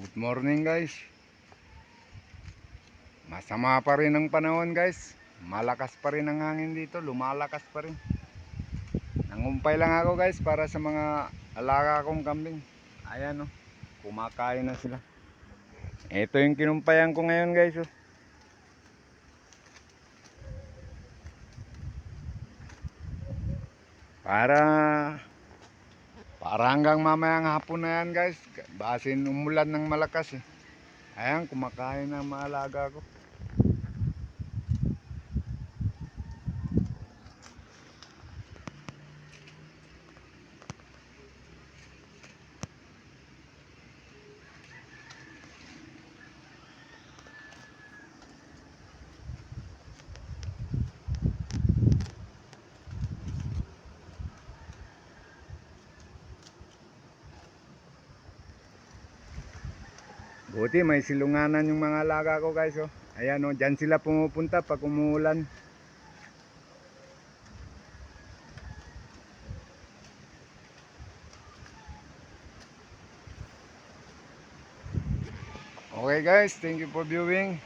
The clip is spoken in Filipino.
Good morning guys. Masama pa rin ang panahon guys. Malakas pa rin ang hangin dito. Lumalakas pa rin. Nangumpay lang ako guys para sa mga alaga kong kambing. Ayan oh. Kumakain na sila. Ito yung kinumpayan ko ngayon guys oh. Para para hanggang mamayang hapon na yan guys. Basin umulan ng malakas eh. Ayan, kumakain na ang mga alaga ko. Buti may silunganan yung mga alaga ko guys oh. Ayan oh, dyan sila pumupunta pag umuulan. Okay guys, thank you for viewing.